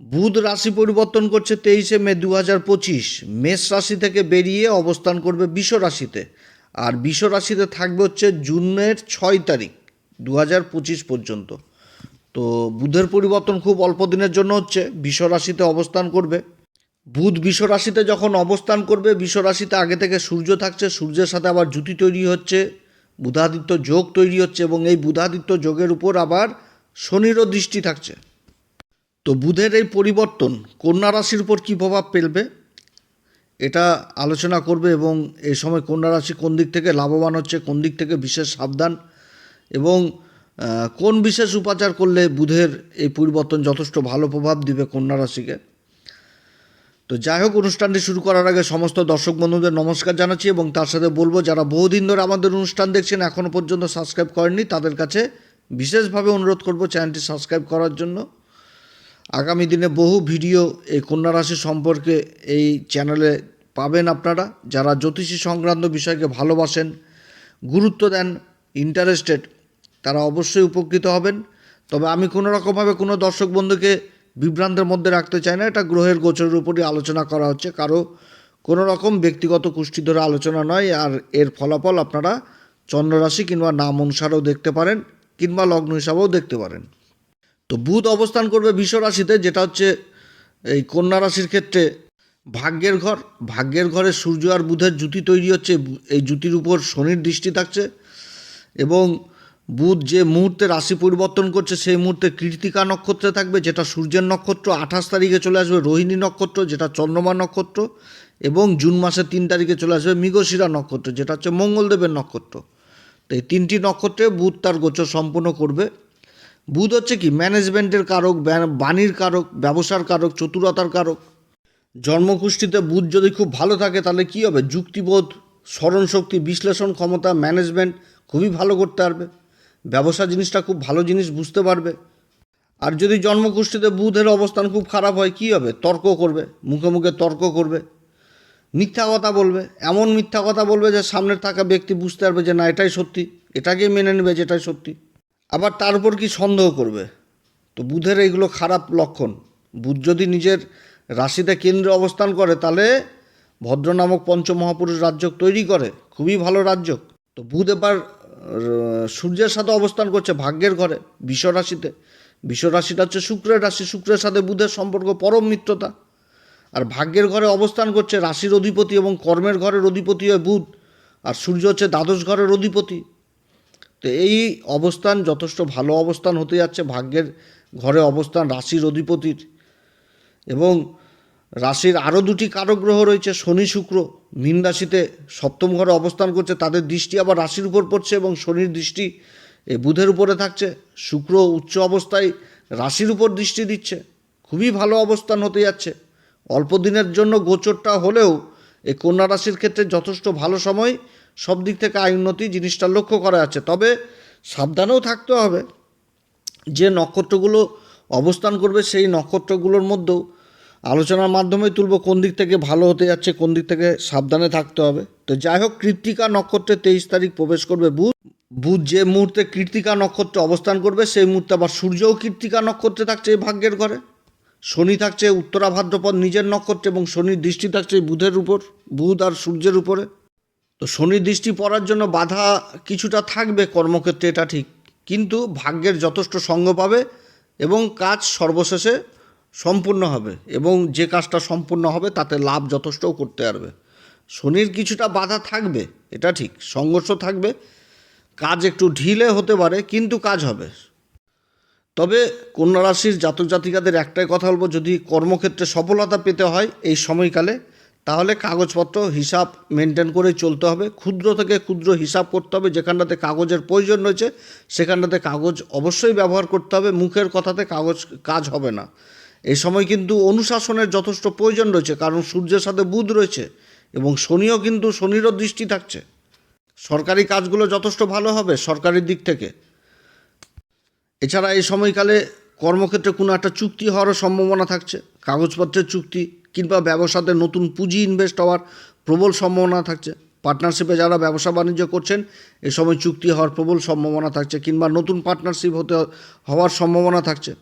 বুধ রাশি পরিবর্তন করছে তেইশে মে দু হাজার পঁচিশ। মেষ রাশি থেকে বেরিয়ে অবস্থান করবে বিষ রাশিতে। আর বিষ রাশিতে থাকবে হচ্ছে জুনের ছয় তারিখ দু হাজার পঁচিশ পর্যন্ত। তো বুধের পরিবর্তন খুব অল্প দিনের জন্য হচ্ছে, বিষ রাশিতে অবস্থান করবে। বুধ বিষ রাশিতে যখন অবস্থান করবে, বিষ রাশিতে আগে থেকে সূর্য থাকছে, সূর্যের সাথে আবার জুতি তৈরি হচ্ছে, বুধাদিত্য যোগ তৈরি হচ্ছে এবং এই বুধাদিত্য যোগের উপর আবার শনিরও দৃষ্টি থাকছে। তো বুধের এই পরিবর্তন কন্যা রাশির উপর কী প্রভাব ফেলবে? এটা আলোচনা করবে এবং এই সময় কন্যা রাশি কোন দিক থেকে লাভবান হচ্ছে, কোন দিক থেকে বিশেষ সাবধান এবং কোন বিশেষ উপাচার করলে বুধের এই পরিবর্তন যথেষ্ট ভালো প্রভাব দিবে কন্যা রাশিকে? তো যাই হোক, অনুষ্ঠানটি শুরু করার আগে সমস্ত দর্শক বন্ধুদের নমস্কার জানাচ্ছি এবং তার সাথে বলব, যারা বহুদিন ধরে আমাদের অনুষ্ঠান দেখছেন এখনও পর্যন্ত সাবস্ক্রাইব করেননি, তাদের কাছে বিশেষভাবে অনুরোধ করব চ্যানেলটি সাবস্ক্রাইব করার জন্য। আগামী দিনে বহু ভিডিও এই কন্যা রাশি সম্পর্কে এই চ্যানেলে পাবেন আপনারা। যারা জ্যোতিষী সংক্রান্ত বিষয়কে ভালোবাসেন, গুরুত্ব দেন ইন্টারেস্টেড তারা অবশ্যই উপকৃত হবেন। তবে আমি কোনো রকমভাবে কোনো দর্শক বন্ধুকে বিভ্রান্তের মধ্যে রাখতে চাই না। এটা গ্রহের গোচরের উপরই আলোচনা করা হচ্ছে। কারও কোনো রকম ব্যক্তিগত কুষ্টি ধরে আলোচনা নয়, আর এর ফলাফল আপনারা চন্দ্ররাশি কিংবা নাম অনুসারেও দেখতে পারেন, কিংবা লগ্ন হিসাবেও দেখতে পারেন। তো বুধ অবস্থান করবে বিশ্ব রাশিতে, যেটা হচ্ছে এই কন্যা রাশির ক্ষেত্রে ভাগ্যের ঘর। ভাগ্যের ঘরে সূর্য আর বুধের জুতি তৈরি হচ্ছে, এই জুতির উপর শনির দৃষ্টি থাকছে এবং বুধ যে মুহূর্তে রাশি পরিবর্তন করছে, সেই মুহূর্তে কৃতিকা নক্ষত্রে থাকবে, যেটা সূর্যের নক্ষত্র, আঠাশ তারিখে চলে আসবে রোহিণী নক্ষত্র, যেটা চন্দ্রমা নক্ষত্র এবং জুন মাসের তিন তারিখে চলে আসবে মৃগশিরা নক্ষত্র, যেটা হচ্ছে মঙ্গলদেবের নক্ষত্র। তো এই তিনটি নক্ষত্রে বুধ তার গোচর সম্পূর্ণ করবে। বুধ হচ্ছে কি ম্যানেজমেন্টের কারক বাণীর কারক, ব্যবসার কারক, চতুরতার কারক। জন্মকুষ্ঠিতে বুধ যদি খুব ভালো থাকে, তাহলে কী হবে? যুক্তিবোধ, স্মরণশক্তি, বিশ্লেষণ ক্ষমতা ম্যানেজমেন্ট খুবই ভালো করতে পারবে। ব্যবসা জিনিসটা খুব ভালো জিনিস বুঝতে পারবে। আর যদি জন্মকুষ্ঠিতে বুধের অবস্থান খুব খারাপ হয়, কী হবে? তর্ক করবে, মুখে মুখে তর্ক করবে। মিথ্যা কথা বলবে, এমন মিথ্যা কথা বলবে যে সামনের থাকা ব্যক্তি বুঝতে পারবে যে না, এটাই সত্যি, এটাকেই মেনে নেবে যে এটাই সত্যি। আবার তার উপর কি সন্দেহ করবে? তো বুধের এইগুলো খারাপ লক্ষণ। বুধ যদি নিজের রাশিতে কেন্দ্রে অবস্থান করে, তাহলে ভদ্র নামক পঞ্চমহাপুরুষ রাজ্য তৈরি করে। খুবই ভালো রাজ্য তো বুধ এবার সূর্যের সাথে অবস্থান করছে ভাগ্যের ঘরে, বিষ রাশিতে। বিষ রাশিটা হচ্ছে শুক্রের রাশি। শুক্রের সাথে বুধের সম্পর্ক পরম মিত্রতা। আর ভাগ্যের ঘরে অবস্থান করছে রাশির অধিপতি এবং কর্মের ঘরের অধিপতি হয় বুধ। আর সূর্য হচ্ছে দ্বাদশ ঘরের অধিপতি। তো এই অবস্থান যথেষ্ট ভালো অবস্থান হতে যাচ্ছে, ভাগ্যের ঘরে অবস্থান রাশির অধিপতির। এবং রাশির আরও দুটি কারক গ্রহ রয়েছে, শনি, শুক্র। মীন রাশিতে সপ্তম ঘরে অবস্থান করছে, তাদের দৃষ্টি আবার রাশির উপর পড়ছে এবং শনির দৃষ্টি এই বুধের উপরে থাকছে। শুক্র উচ্চ অবস্থায় রাশির উপর দৃষ্টি দিচ্ছে, খুবই ভালো অবস্থান হতে যাচ্ছে। অল্প দিনের জন্য গোচরটা হলেও এই কন্যা রাশির ক্ষেত্রে যথেষ্ট ভালো সময় সব দিক থেকে আয় উন্নতি জিনিসটা লক্ষ্য করা যাচ্ছে তবে সাবধানেও থাকতে হবে যে নক্ষত্রগুলো অবস্থান করবে, সেই নক্ষত্রগুলোর মধ্যেও আলোচনার মাধ্যমে তুলব কোন দিক থেকে ভালো হতে যাচ্ছে, কোন দিক থেকে সাবধানে থাকতে হবে। তো যাই হোক, কৃত্তিকা নক্ষত্রে তেইশ তারিখ প্রবেশ করবে বুধ। বুধ যে মুহূর্তে কৃত্তিকা নক্ষত্রে অবস্থান করবে, সেই মুহূর্তে আবার সূর্যও কৃত্তিকা নক্ষত্রে থাকছে এই ভাগ্যের ঘরে। শনি থাকছে উত্তরা ভাদ্রপদ নিজের নক্ষত্রে এবং শনির দৃষ্টি থাকছে বুধের উপর, বুধ আর সূর্যের উপরে। তো শনির দৃষ্টি পড়ার জন্য বাধা কিছুটা থাকবে কর্মক্ষেত্রে, এটা ঠিক। কিন্তু ভাগ্যের যথেষ্ট সঙ্গ পাবে এবং কাজ সর্বশেষে সম্পূর্ণ হবে এবং যে কাজটা সম্পূর্ণ হবে তাতে লাভ যথেষ্টও করতে পারবে। শনির কিছুটা বাধা থাকবে, এটা ঠিক, সংঘর্ষ থাকবে, কাজ একটু ঢিলে হতে পারে, কিন্তু কাজ হবে। তবে কন্যা রাশির জাতক জাতিকাদের একটাই কথা বলব, যদি কর্মক্ষেত্রে সফলতা পেতে হয় এই সময়কালে তাহলে কাগজপত্র, হিসাব মেনটেন করে চলতে হবে। ক্ষুদ্র থেকে ক্ষুদ্র হিসাব করতে হবে, যেখানটাতে কাগজের প্রয়োজন রয়েছে, সেখানটাতে কাগজ অবশ্যই ব্যবহার করতে হবে, মুখের কথাতে কাগজ কাজ হবে না। এই সময় কিন্তু অনুশাসনের যথেষ্ট প্রয়োজন রয়েছে, কারণ সূর্যের সাথে বুধ রয়েছে এবং শনিও কিন্তু শনিরও দৃষ্টি থাকছে। সরকারি কাজগুলো যথেষ্ট ভালো হবে সরকারি দিক থেকে। এছাড়া এই সময়কালে কর্মক্ষেত্রে কোনো একটা চুক্তি হওয়ারও সম্ভাবনা থাকছে, কাগজপত্রের চুক্তি কিংবা ব্যবসাতে নতুন পুঁজি ইনভেস্ট হওয়ার প্রবল সম্ভাবনা থাকছে। পার্টনারশিপে যারা ব্যবসা বাণিজ্য করছেন, এ সময় চুক্তি হওয়ার প্রবল সম্ভাবনা থাকছে কিংবা নতুন পার্টনারশিপ হতে হওয়ার সম্ভাবনা থাকছে।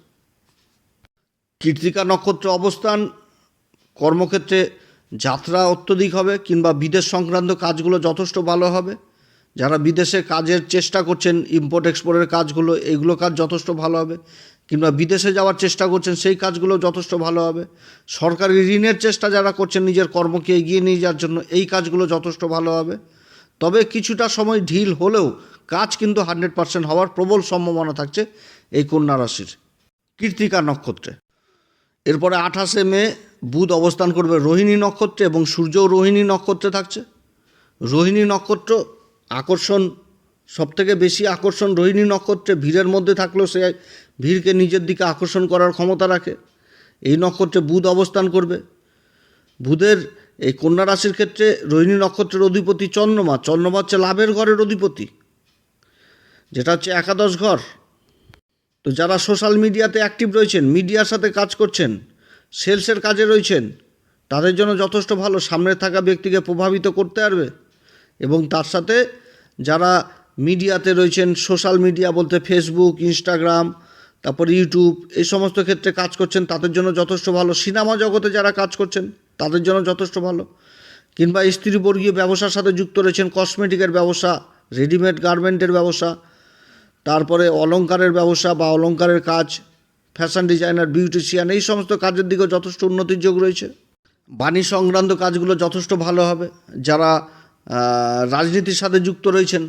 কৃত্তিকা নক্ষত্র অবস্থান, কর্মক্ষেত্রে যাত্রা অত্যধিক হবে কিংবা বিদেশ সংক্রান্ত কাজগুলো যথেষ্ট ভালো হবে। যারা বিদেশে কাজের চেষ্টা করছেন ইম্পোর্ট এক্সপোর্টের কাজগুলো এইগুলো কাজ যথেষ্ট ভালো হবে। কিংবা বিদেশে যাওয়ার চেষ্টা করছেন, সেই কাজগুলো যথেষ্ট ভালো হবে। সরকারি ঋণের চেষ্টা যারা করছেন, নিজের কর্মকে এগিয়ে নিয়ে যাওয়ার জন্য এই কাজগুলো যথেষ্ট ভালো হবে। তবে কিছুটা সময় ঢিল হলেও কাজ কিন্তু হান্ড্রেড পার্সেন্ট হওয়ার প্রবল সম্ভাবনা থাকছে এই কন্যা রাশির কৃত্তিকা নক্ষত্রে। এরপরে আঠাশে মে, বুধ অবস্থান করবে রোহিণী নক্ষত্রে এবং সূর্যও রোহিণী নক্ষত্রে থাকছে। রোহিণী নক্ষত্র আকর্ষণ, সবথেকে বেশি আকর্ষণ রোহিণী নক্ষত্রে, ভিড়ের মধ্যে থাকলেও সে ভিড়কে নিজের দিকে আকর্ষণ করার ক্ষমতা রাখে। এই নক্ষত্রে বুধ অবস্থান করবে। বুধের এই কন্যা রাশির ক্ষেত্রে রোহিণী নক্ষত্রের অধিপতি চন্দ্রমা। চন্দ্রমা হচ্ছে লাভের ঘরের অধিপতি, যেটা হচ্ছে একাদশ ঘর। তো যারা সোশ্যাল মিডিয়াতে অ্যাক্টিভ রয়েছেন, মিডিয়ার সাথে কাজ করছেন, সেলসের কাজে রয়েছেন, তাদের জন্য যথেষ্ট ভালো। সামনে থাকা ব্যক্তিকে প্রভাবিত করতে পারবে এবং তার সাথে যারা মিডিয়াতে রয়েছেন, সোশ্যাল মিডিয়া বলতে ফেসবুক ইনস্টাগ্রাম তারপর ইউটিউব এই সমস্ত ক্ষেত্রে কাজ করছেন, তাদের জন্য যথেষ্ট ভালো। সিনেমা জগতে যারা কাজ করছেন, তাদের জন্য যথেষ্ট ভালো। কিংবা স্ত্রীবর্গীয় ব্যবসার সাথে যুক্ত রয়েছেন কসমেটিকের ব্যবসা রেডিমেড গার্মেন্টের ব্যবসা, তারপরে অলংকারের ব্যবসা বা অলংকারের কাজ ফ্যাশন ডিজাইনার বিউটিশিয়ান এই সমস্ত কাজের দিকেও যথেষ্ট উন্নতির যোগ রয়েছে। বাণী সংক্রান্ত কাজগুলো যথেষ্ট ভালো হবে। যারা রাজনীতির সাথে যুক্ত রয়েছেন,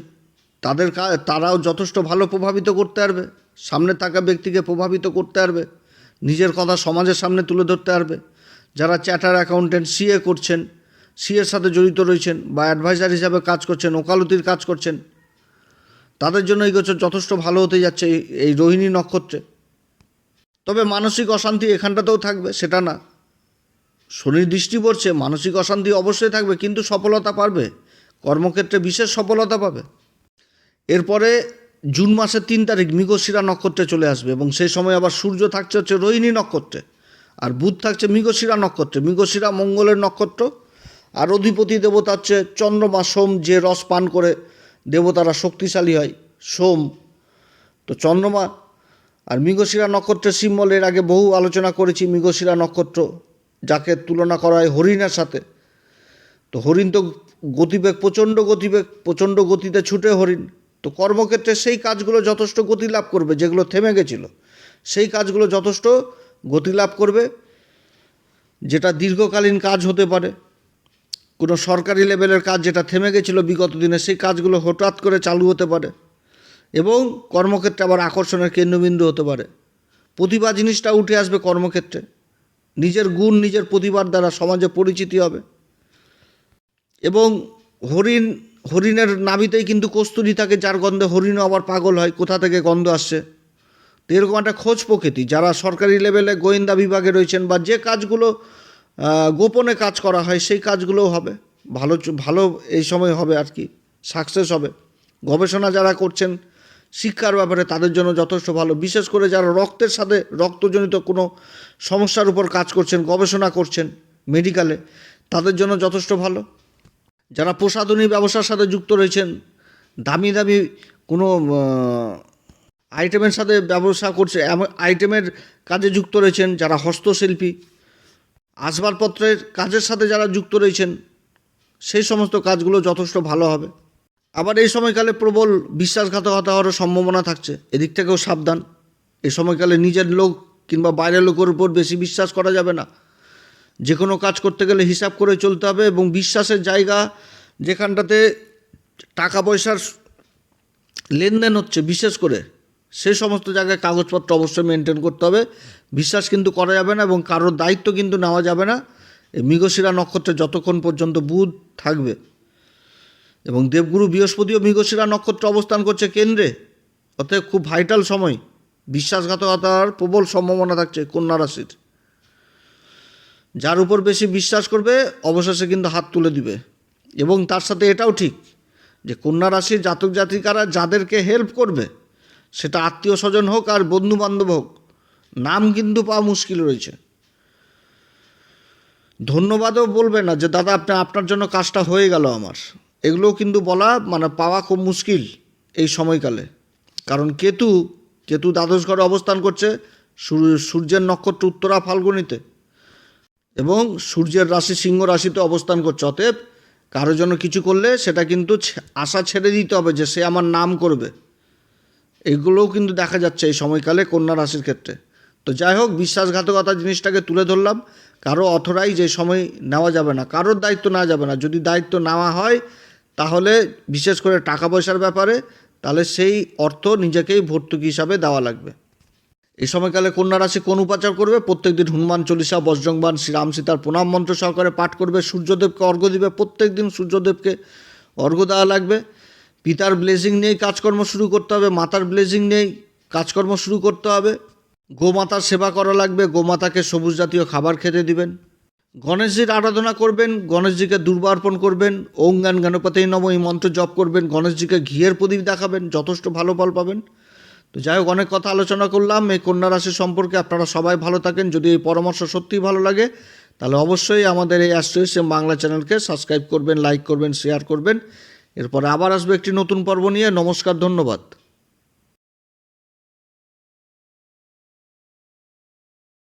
তাদের তারাও যথেষ্ট ভালো প্রভাবিত করতে পারবে। সামনে থাকা ব্যক্তিকে প্রভাবিত করতে পারবে, নিজের কথা সমাজের সামনে তুলে ধরতে পারবে। যারা চ্যাটার অ্যাকাউন্টেন্ট সিএ করছেন সিএর সাথে জড়িত রয়েছেন বা অ্যাডভাইজার হিসাবে কাজ করছেন, ওকালতির কাজ করছেন, তাদের জন্য এই গোচর যথেষ্ট ভালো হতে যাচ্ছে এই- এই রোহিণী নক্ষত্রে। তবে মানসিক অশান্তি এখানটাতেও থাকবে, সেটা না। শনির দৃষ্টি পড়ছে, মানসিক অশান্তি অবশ্যই থাকবে, কিন্তু সফলতা পারবে। কর্মক্ষেত্রে বিশেষ সফলতা পাবে। এরপরে জুন মাসের তিন তারিখ মৃগশিরা নক্ষত্রে চলে আসবে এবং সেই সময় আবার সূর্য থাকছে হচ্ছে রোহিণী নক্ষত্রে আর বুধ থাকছে মৃগশিরা নক্ষত্রে। মৃগশিরা মঙ্গলের নক্ষত্র আর অধিপতি দেবতা হচ্ছে চন্দ্রমা, সোম, যে রস পান করে দেবতারা শক্তিশালী হয়, সোম। তো চন্দ্রমা আর মৃগশিরা নক্ষত্রের সিম্বল, এর আগে বহু আলোচনা করেছি মৃগশিরা নক্ষত্র, যাকে তুলনা করা হয় হরিণের সাথে। তো হরিণ তো গতিবেগ, প্রচণ্ড গতিবেগ, প্রচণ্ড গতিতে ছুটে হরিণ। তো কর্মক্ষেত্রে সেই কাজগুলো যথেষ্ট গতি লাভ করবে, যেগুলো থেমে গেছিল। সেই কাজগুলো যথেষ্ট গতি লাভ করবে, যেটা দীর্ঘকালীন কাজ হতে পারে। কোনো সরকারি লেভেলের কাজ যেটা থেমে গেছিল বিগত দিনে, সেই কাজগুলো হঠাৎ করে চালু হতে পারে এবং কর্মক্ষেত্রে আবার আকর্ষণের কেন্দ্রবিন্দু হতে পারে। প্রতিভা জিনিসটা উঠে আসবে কর্মক্ষেত্রে। নিজের গুণ, নিজের প্রতিভার দ্বারা সমাজে পরিচিতি হবে। এবং হরিণ হরিণের নাভিতেই কিন্তু কস্তুরি থাকে, যার গন্ধে হরিণও আবার পাগল হয়, কোথা থেকে গন্ধ আসছে? তো এরকম একটা খোঁজ প্রকৃতি, যারা সরকারি লেভেলে গোয়েন্দা বিভাগে রয়েছেন বা যে কাজগুলো গোপনে কাজ করা হয়, সেই কাজগুলোও হবে। ভালো ভালো এই সময় হবে আর কি সাকসেস হবে। গবেষণা যারা করছেন, শিক্ষার ব্যাপারে তাদের জন্য যথেষ্ট ভালো। বিশেষ করে যারা রক্তের সাথে, রক্তজনিত কোনো সমস্যার উপর কাজ করছেন, গবেষণা করছেন মেডিকেলে তাদের জন্য যথেষ্ট ভালো। যারা প্রসাধনী ব্যবসার সাথে যুক্ত রয়েছেন, দামি দামি কোনো আইটেমের সাথে ব্যবসা করছে আইটেমের কাজে যুক্ত রয়েছেন যারা হস্তশিল্পী, আসবাবপত্রের কাজের সাথে যারা যুক্ত রয়েছেন, সেই সমস্ত কাজগুলো যথেষ্ট ভালো হবে। আবার এই সময়কালে প্রবল বিশ্বাসঘাতকতা হওয়ার সম্ভাবনা থাকছে, এদিক থেকেও সাবধান। এই সময়কালে নিজের লোক কিংবা বাইরের লোকের উপর বেশি বিশ্বাস করা যাবে না। যে কোনো কাজ করতে গেলে হিসাব করে চলতে হবে এবং বিশ্বাসের জায়গা যেখানটাতে টাকা পয়সার লেনদেন হচ্ছে, বিশেষ করে সেই সমস্ত জায়গায় কাগজপত্র অবশ্যই মেনটেন করতে হবে। বিশ্বাস কিন্তু করা যাবে না এবং কারোর দায়িত্ব কিন্তু নেওয়া যাবে না। এই মৃগশিরা নক্ষত্রে যতক্ষণ পর্যন্ত বুধ থাকবে এবং দেবগুরু বৃহস্পতিও মৃগশিরা নক্ষত্র অবস্থান করছে কেন্দ্রে, অতএব খুব ভাইটাল সময়। বিশ্বাসঘাতকতার প্রবল সম্ভাবনা থাকছে কন্যা রাশির। যার উপর বেশি বিশ্বাস করবে, অবশেষে কিন্তু হাত তুলে দিবে। এবং তার সাথে এটাও ঠিক যে কন্যা রাশির জাতক জাতিকারা যাদেরকে হেল্প করবে, সেটা আত্মীয় স্বজন হোক আর বন্ধু বান্ধব হোক, নাম কিন্তু পাওয়া মুশকিল রয়েছে। ধন্যবাদও বলবে না যে, দাদা, আপনি আপনার জন্য কাজটা হয়ে গেল আমার। এগুলোও কিন্তু বলা মানে পাওয়া খুব মুশকিল এই সময়কালে। কারণ কেতু কেতু দ্বাদশ ঘরে অবস্থান করছে সূর্যের নক্ষত্র উত্তরা ফাল্গুনিতে। এবং সূর্যের রাশি, সিংহ রাশিতে অবস্থান করছে। অতএব কারও জন্য কিছু করলে সেটা কিন্তু আশা ছেড়ে দিতে হবে যে সে আমার নাম করবে। এগুলোও কিন্তু দেখা যাচ্ছে এই সময়কালে কন্যা রাশির ক্ষেত্রে। তো যাই হোক, বিশ্বাসঘাতকতা জিনিসটাকে তুলে ধরলাম। কারও অথরাই যে সময় নেওয়া যাবে না, কারোর দায়িত্ব নেওয়া যাবে না। যদি দায়িত্ব নেওয়া হয়, তাহলে বিশেষ করে টাকা পয়সার ব্যাপারে, তাহলে সেই অর্থ নিজেকেই ভর্তুকি হিসাবে দেওয়া লাগবে। এই সময়কালে কন্যা রাশি কোন উপাচার করবে? প্রত্যেক দিন হনুমান চল্লিশা বজ্রংবান শ্রীরাম সীতার প্রণাম মন্ত্র সহকারে পাঠ করবে। সূর্যদেবকে অর্ঘ্য দিবে। প্রত্যেক দিন সূর্যদেবকে অর্ঘ্য দেওয়া লাগবে। পিতার ব্লেজিং নিয়েই কাজকর্ম শুরু করতে হবে। মাতার ব্লেজিং নিয়েই কাজকর্ম শুরু করতে হবে। গোমাতার সেবা করা লাগবে। গোমাতাকে সবুজ জাতীয় খাবার খেতে দিবেন। গণেশজির আরাধনা করবেন। গণেশজিকে দুর্বার্পণ করবেন। ওং জ্ঞান গণপতি নম এই মন্ত্র জপ করবেন। গণেশজিকে ঘিয়ের প্রদীপ দেখাবেন। যথেষ্ট ভালো ফল পাবেন। তো যাই হোক, অনেক কথা আলোচনা করলাম। এই কন্যা রাশি সম্পর্কে আপনারা সবাই ভালো থাকেন। যদি এই পরামর্শ সত্যিই ভালো লাগে, তাহলে অবশ্যই আমাদের এই অ্যাস্ট্রোইসিয়াম বাংলা চ্যানেলকে সাবস্ক্রাইব করবেন, লাইক করবেন, শেয়ার করবেন। এরপরে আবার আসবে একটি নতুন পর্ব নিয়ে। নমস্কার, ধন্যবাদ।